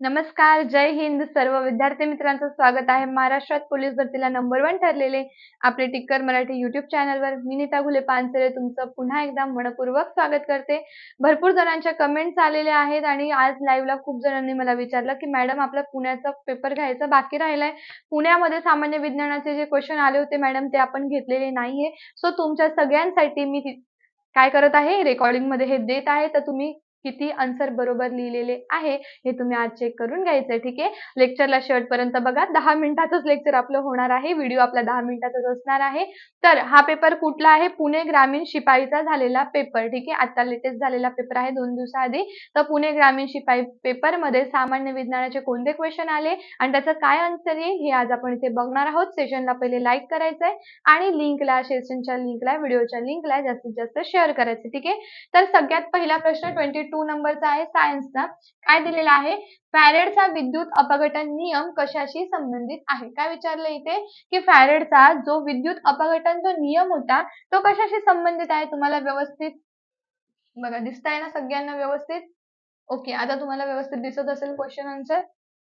नमस्कार जय हिंद. सर्व विद्यार्थी मित्रांचं स्वागत आहे. महाराष्ट्रात पोलीस भरतीला नंबर वन ठरलेले आपले टिक्कर मराठी युट्यूब चॅनलवर मी नीता घुले पानसरे तुमचं पुन्हा एकदा मनपूर्वक स्वागत करते. भरपूर जणांच्या कमेंट्स आलेल्या आहेत आणि आज लाईव्हला खूप जणांनी मला विचारलं की मॅडम आपला पुण्याचा पेपर घ्यायचा बाकी राहिलाय. पुण्यामध्ये सामान्य विज्ञानाचे जे क्वेश्चन आले होते मॅडम ते आपण घेतलेले नाहीये. सो तुमच्या सगळ्यांसाठी मी काय करत आहे? रेकॉर्डिंगमध्ये हे देत आहे. तर तुम्ही किती आन्सर बरोबर लिहिलेले आहे हे तुम्ही आज चेक करून घ्यायचंय ठीक आहे? लेक्चरला शेवटपर्यंत बघा दहा मिनिटाचंच लेक्चर आपलं होणार आहे व्हिडिओ आपला दहा मिनिटाचाच असणार आहे. तर हा पेपर कुठला आहे? पुणे ग्रामीण शिपाईचा झालेला पेपर ठीक आहे? आता लेटेस्ट झालेला पेपर आहे दोन दिवसाआधी. तर पुणे ग्रामीण शिपाई पेपरमध्ये सामान्य विज्ञानाचे कोणते क्वेश्चन आले? आणि त्याचं काय आन्सर येईल? हे आज आपण इथे बघणार आहोत. सेशनला पहिले लाईक करायचंय आणि लिंकला सेशनच्या लिंकला व्हिडिओच्या लिंकला जास्तीत जास्त शेअर करायचं ठीक आहे? तर सगळ्यात पहिला प्रश्न ट्वेंटी टू नंबरचा आहे सायन्सचा काय दिलेला आहे? फॅरेडचा विद्युत अपघटन नियम कशाशी संबंधित आहे? काय विचारलं इथे? की फॅरेडचा जो विद्युत अपघटन जो नियम होता तो कशाशी संबंधित आहे तुम्हाला व्यवस्थित? बघा दिसताय ना सगळ्यांना व्यवस्थित? ओके आता तुम्हाला व्यवस्थित दिसत असेल क्वेश्चन आन्सर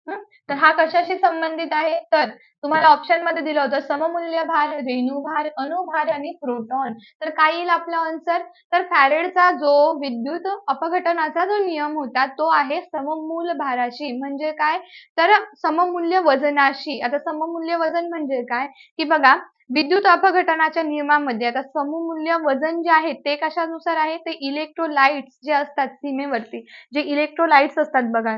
तर हा कशाशी संबंधित आहे? तर तुम्हाला ऑप्शनमध्ये दिलं होतं सममूल्य भार रेणुभार अनुभार आणि प्रोटॉन. तर काय येईल आपला आन्सर तर फॅरेडचा जो विद्युत अपघटनाचा जो नियम होता तो आहे सममूल भाराशी. म्हणजे काय? तर सममूल्य वजनाशी. आता सममूल्य वजन म्हणजे काय? की बघा विद्युत अपघटनाच्या नियमामध्ये आता सममूल्य वजन जे आहे ते कशानुसार आहे? ते इलेक्ट्रोलाइट्स जे असतात सीमेवरती. जे इलेक्ट्रोलाइट्स असतात बघा.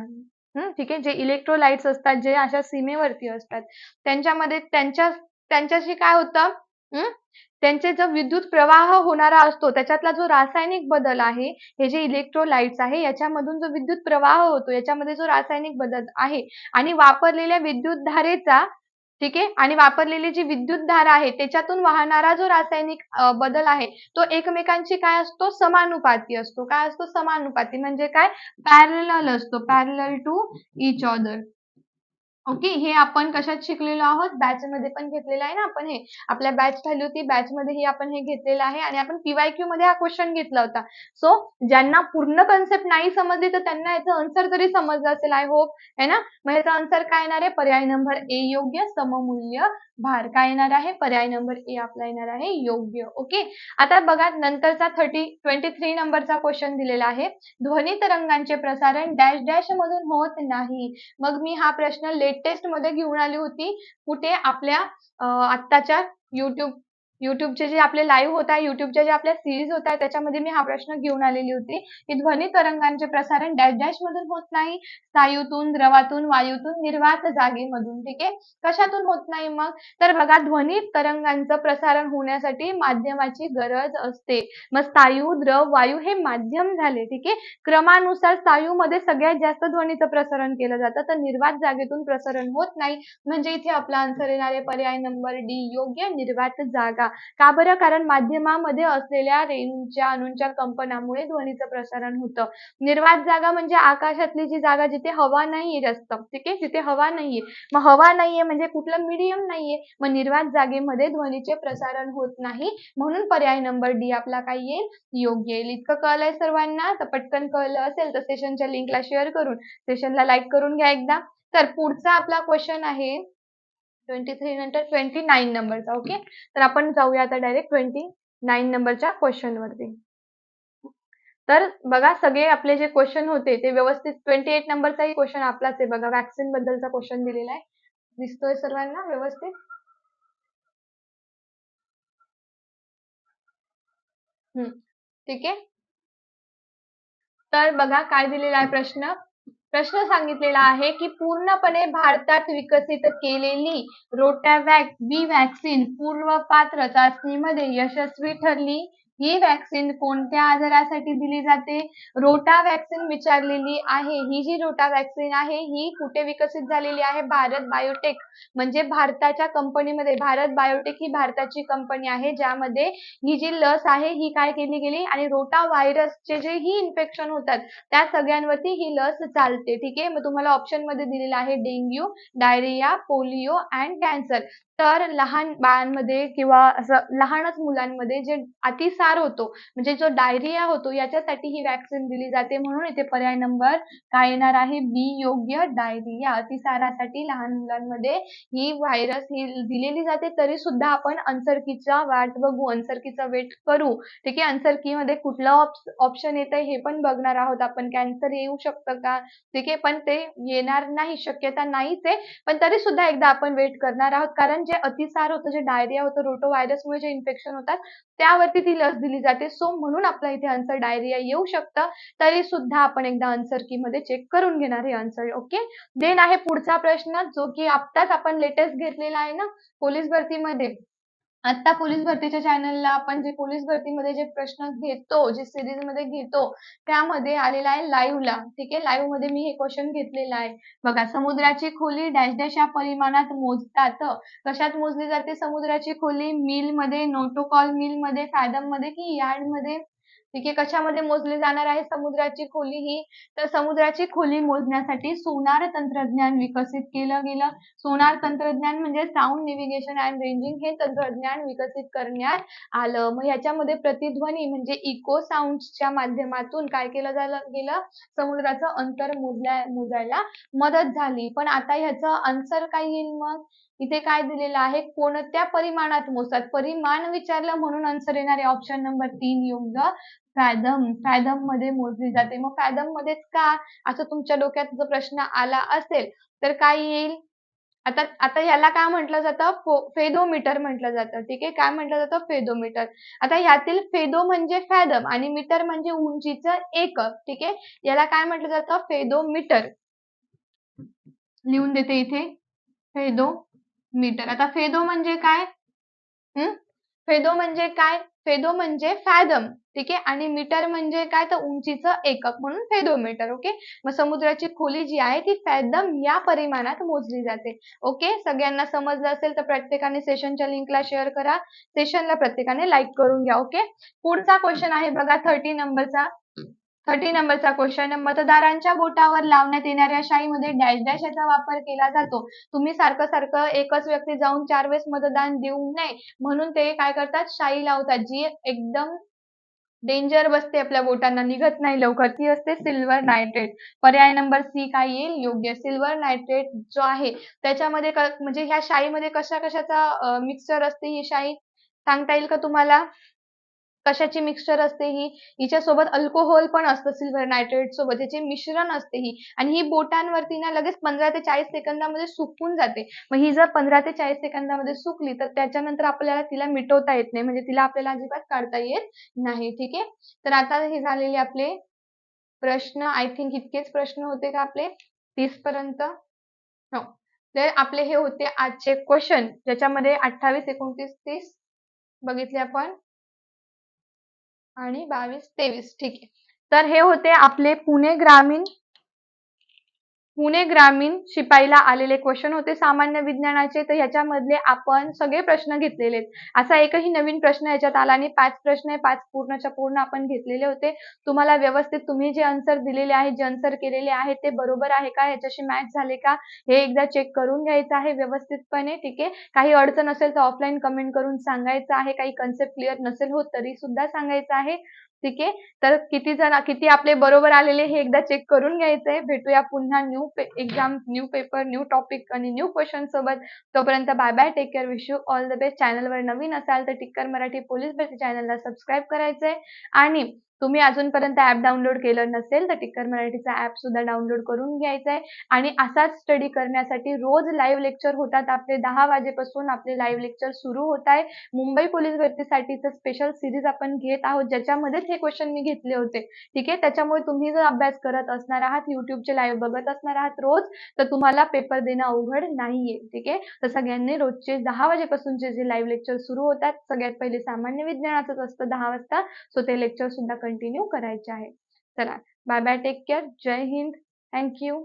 ठीक आहे. जे इलेक्ट्रोलाइट्स असतात जे अशा सीमेवरती असतात त्यांच्यामध्ये त्यांच्या त्यांच्याशी काय होतं? त्यांचे जो विद्युत प्रवाह होणारा असतो त्याच्यातला जो रासायनिक बदल आहे हे जे इलेक्ट्रोलाइट्स आहे याच्यामधून जो विद्युत प्रवाह होतो याच्यामध्ये जो रासायनिक बदल आहे आणि वापरलेल्या विद्युत धारेचा ठीक आहे? आणि वापरलेली जी विद्युत धारा आहे त्याच्यातून वाहणारा जो रासायनिक बदल आहे तो एकमेकांची काय असतो? समानुपाती असतो. काय असतो? समानुपाती. म्हणजे काय? पॅरल असतो. Parallel to each other okay हे आपण कशात शिकलेलो आहोत? बॅच मध्ये पण घेतलेलं आहे ना आपण हे. आपल्या बॅच झाली होती बॅच मध्ये आपण हे घेतलेलं आहे आणि आपण पीवायक्यू मध्ये हा क्वेश्चन घेतला होता. सो ज्यांना पूर्ण कन्सेप्ट नाही समजली तर त्यांना याचं आन्सर तरी समजलं असेल आय होप है ना? मग याचा आन्सर काय येणार आहे? पर्याय नंबर ए योग्य सममूल्य भार काय येणार आहे? पर्याय नंबर ए आपला येणार आहे योग्य. ओके आता बघा नंतरचा थर्टी ट्वेंटी थ्री नंबरचा क्वेश्चन दिलेला आहे. ध्वनी तरंगांचे प्रसारण डॅश डॅश मधून होत नाही. मग मी हा प्रश्न लेटेस्टमध्ये घेऊन आली होती. कुठे? आपल्या आत्ताच्या युट्यूब युट्यूबचे जे आपले लाईव्ह होत आहे युट्यूबच्या जे आपल्या सिरीज होत आहे त्याच्यामध्ये मी हा प्रश्न घेऊन आलेली होती की ध्वनी तरंगांचे प्रसारण डॅश डॅश मधून होत नाही स्नायूतून द्रवातून वायूतून निर्वात जागेमधून ठीक आहे? कशातून होत नाही मग? तर बघा ध्वनी तरंगांचं प्रसारण होण्यासाठी माध्यमाची गरज असते. मग स्थायू द्रव वायू हे माध्यम झाले ठीक आहे? क्रमानुसार स्थायू मध्ये सगळ्यात जास्त ध्वनीचं प्रसारण केलं जातं तर निर्वात जागेतून प्रसारण होत नाही. म्हणजे इथे आपला आन्सर येणारे पर्याय नंबर डी योग्य निर्वात जागा. का बरं? कारण माध्यमामध्ये असलेल्या रेंजच्या अणूंच्या कंपनामुळे ध्वनीचं प्रसारण होतं. निर्वात जागा म्हणजे आकाशातली जी जागा जिथे हवा नाहीये जास्त ठीक आहे? जिथे हवा नाहीये. मग हवा नाहीये म्हणजे कुठलं मीडियम नाहीये. मग निर्वात जागेमध्ये ध्वनीचे प्रसारण होत नाही. म्हणून पर्याय नंबर डी आपला काय येईल? योग्य येईल. इतकं कळलंय सर्वांना? तर पटकन कळलं असेल तर सेशनच्या लिंकला शेअर करून सेशनला लाईक करून घ्या एकदा. तर पुढचा आपला क्वेश्चन आहे ट्वेंटी थ्री नंतर ट्वेंटी नाईन नंबरचा ओके तर आपण जाऊया आता डायरेक्ट ट्वेंटी नाईन नंबरच्या क्वेश्चनवरती तर बघा सगळे आपले जे क्वेश्चन होते ते व्यवस्थित ट्वेंटी एट नंबरचाही क्वेश्चन आपलाच आहे. बघा वॅक्सिन बद्दलचा क्वेश्चन दिलेला आहे. दिसतोय सर्वांना व्यवस्थित? ठीक आहे? तर बघा काय दिलेला आहे प्रश्न? प्रश्न सांगितलेला आहे की पूर्णपणे भारतात विकसित केलेली रोटॅवॅक बी वॅक्सिन पूर्वपात्र चाचणीमध्ये यशस्वी ठरली? ही वॅक्सिन कोणत्या आजारासाठी दिली जाते? रोटा वॅक्सिन विचारलेली आहे. ही जी रोटा वॅक्सिन आहे ही कुठे विकसित झालेली आहे? भारत बायोटेक म्हणजे भारताच्या कंपनीमध्ये भारत बायोटेक ही भारताची कंपनी आहे ज्यामध्ये ही जी लस आहे ही काय केली गेली? आणि रोटा व्हायरसचे जे ही इन्फेक्शन होतात त्या सगळ्यांवरती ही लस चालते. ठीक आहे? मग तुम्हाला ऑप्शनमध्ये दिलेला आहे dengue diarrhoea polio and cancer तर लहान बाळांमध्ये किंवा असं लहानच मुलांमध्ये जे अति अतिसार होतो. म्हणजे जो डायरिया होतो याच्यासाठी ही वॅक्सिन दिली जाते म्हणून इथे पर्याय नंबर काय येणार आहे? बी योग्य डायरिया अतिसारासाठी लहान मुलांमध्ये ही व्हायरस ही दिलेली जाते. तरी सुद्धा आपण अन्सरकीचा वाट बघू अन्सर वेट करू. ठीक आहे? अन्सरमध्ये कुठलं ऑप्शन येतं हे पण बघणार आहोत आपण. कॅन्सर येऊ शकतं का? ठीक आहे? पण ते येणार नाही शक्यता नाहीच आहे. पण तरी सुद्धा एकदा आपण वेट करणार आहोत. कारण जे अतिसार होतं जे डायरिया होतं रोटो व्हायरसमुळे जे इन्फेक्शन होतात त्यावरती ती लस दिली जाते. सो म्हणून आपला इथे आन्सर डायरिया येऊ शकतं. तरी सुद्धा आपण एकदा आन्सर की मध्ये चेक करून घेणार हे आन्सर ओके देन आहे पुढचा प्रश्न जो की आत्ताच आपण लेटेस्ट घेतलेला आहे ना पोलीस भरतीमध्ये. आता पोलीस भरतीच्या चॅनलला आपण जे पोलीस भरतीमध्ये जे प्रश्न घेतो जे सिरीजमध्ये घेतो त्यामध्ये आलेला आहे लाईव्हला ठीक आहे? लाईव्हमध्ये मी हे क्वेश्चन घेतलेलं आहे. बघा समुद्राची खोली डॅश डॅश या परिमाणात मोजतात. कशात मोजली जाते? समुद्राची खोली मिलमध्ये नोटोकॉल मिलमध्ये फॅदममध्ये की यार्डमध्ये? ठीक आहे कशामध्ये मोजली जाणार आहे? समुद्राची खोली ही. तर समुद्राची खोली मोजण्यासाठी सोनार तंत्रज्ञान विकसित केलं गेलं. सोनार तंत्रज्ञान म्हणजे साऊंड नेव्हिगेशन अँड रेंजिंग हे तंत्रज्ञान विकसित करण्यात आलं. मग याच्यामध्ये प्रतिध्वनी म्हणजे इको साऊंडच्या माध्यमातून काय केलं झालं गेलं? समुद्राचं अंतर मोजल्या मोजायला मदत झाली. पण आता ह्याचं आन्सर काय येईल मग? इथे काय दिलेलं आहे? कोणत्या परिमाणात मोजतात? परिमाण विचारलं म्हणून आन्सर येणार आहे. ऑप्शन नंबर तीन योग्य. फॅदम फॅदममध्ये मोजली जाते. मग फॅदम मध्येच का असं तुमच्या डोक्यात जर प्रश्न आला असेल तर काय येईल? आता आता याला काय म्हटलं जातं? फेदोमीटर म्हटलं जातं. ठीक आहे? काय म्हटलं जातं? फेदोमीटर. आता यातील फेदो म्हणजे फॅदम आणि मीटर म्हणजे उंचीचं एकक. ठीक आहे? याला काय म्हटलं जातं? फेदोमीटर. लिहून देते इथे. फेदो मीटर आता फेदो म्हणजे काय? हम्म फेदो म्हणजे काय? फेदो म्हणजे फॅदम ठीक आहे? आणि मीटर म्हणजे काय? तर उंचीचं एकक म्हणून फेदोमीटर ओके मग समुद्राची खोली जी आहे ती फॅदम या परिमाणात मोजली जाते ओके सगळ्यांना समजलं असेल तर प्रत्येकाने सेशनच्या लिंकला शेअर करा. सेशनला प्रत्येकाने लाईक करून घ्या ओके पुढचा क्वेश्चन आहे बघा थर्टी नंबरचा थर्टी नंबरचा क्वेश्चन मतदारांच्या बोटावर लावण्यात येणाऱ्या शाईमध्ये डॅश डॅश याचा वापर केला जातो. तुम्ही सारखं सारखं एकच व्यक्ती जाऊन चार वेळेस मतदान देऊ नये. म्हणून ते काय करतात? शाई लावतात जी एकदम डेंजर बसते आपल्या बोटांना. निघत नाही लवकर. ती असते सिल्वर नायट्रेट पर्याय नंबर सी काय येईल? योग्य. सिल्वर नायट्रेट जो आहे त्याच्यामध्ये म्हणजे ह्या शाईमध्ये कशा कशाचा मिक्सचर असते ही शाई? सांगता येईल का तुम्हाला? कशाची मिक्सचर असते ही? हिच्यासोबत अल्कोहोल पण असतं सिल्वर नायट्रेट सोबत याचे मिश्रण असते ही. आणि ही बोटांवरती ना लगेच पंधरा ते चाळीस सेकंदामध्ये सुकून जाते. मग ही जर पंधरा ते चाळीस सेकंदामध्ये सुकली तर त्याच्यानंतर आपल्याला तिला मिटवता येत नाही. म्हणजे तिला आपल्याला अजिबात काढता येत नाही. ठीक आहे? तर आता हे झालेले आपले प्रश्न आय थिंक इतकेच प्रश्न होते का आपले? तीस पर्यंत? हो. तर आपले हे होते आजचे क्वेश्चन ज्याच्यामध्ये अठ्ठावीस एकोणतीस तीस बघितले आपण. आणि बावीस तेवीस. ठीक आहे. तर हे होते आपले पुणे ग्रामीण पुणे ग्रामीण शिपाईला आलेले क्वेश्चन होते सामान्य विज्ञानाचे. तर ह्याच्यामधले आपण सगळे प्रश्न घेतलेले असा एकही नवीन प्रश्न याच्यात आला आणि पाच प्रश्न आहे. पाच पूर्णच्या पूर्ण आपण घेतलेले होते. तुम्हाला व्यवस्थित तुम्ही जे आन्सर दिलेले आहे जे आन्सर केलेले आहे ते बरोबर आहे का? याच्याशी मॅच झाले का? हे एकदा चेक करून घ्यायचं आहे व्यवस्थितपणे. ठीक आहे? काही अडचण असेल तर ऑफलाईन कमेंट करून सांगायचं आहे. काही कन्सेप्ट क्लिअर नसेल होत तरी सुद्धा सांगायचं आहे. ठीक आहे? तर किती जण किती आपले बरोबर आलेले हे एकदा चेक करून घ्यायचंय. भेटूया पुन्हा new exam new paper new topic आणि न्यू क्वेश्चन सोबत तोपर्यंत bye bye take care wish you all the best चॅनलवर नवीन असाल तर टिक्कर मराठी पोलीस भरती चॅनलला सबस्क्राईब करायचंय. आणि तुम्ही अजूनपर्यंत ऍप डाउनलोड केलं नसेल तर टिक्कर मराठीचा ऍप सुद्धा डाउनलोड करून घ्यायचा आहे आणि असाच स्टडी करण्यासाठी रोज लाईव्ह लेक्चर होतात. आपले दहा वाजेपासून आपले लाईव्ह लेक्चर सुरू होत आहे मुंबई पोलीस भरतीसाठीचं स्पेशल सिरीज आपण घेत आहोत. ज्याच्यामध्येच हे क्वेश्चन मी घेतले होते. ठीक आहे? त्याच्यामुळे तुम्ही जर अभ्यास करत असणार आहात युट्यूबचे लाईव्ह बघत असणार आहात रोज तर तुम्हाला पेपर देणं अवघड नाहीये. ठीक आहे? तर सगळ्यांनी रोजचे दहा वाजेपासूनचे जे लाईव्ह लेक्चर सुरू होतात सगळ्यात पहिले सामान्य विज्ञानाचंच असतं दहा वाजता. सो ते लेक्चर सुद्धा कंटिन्यू करायचे आहे. चला. बाय बाय टेक केअर जय हिंद थँक्यू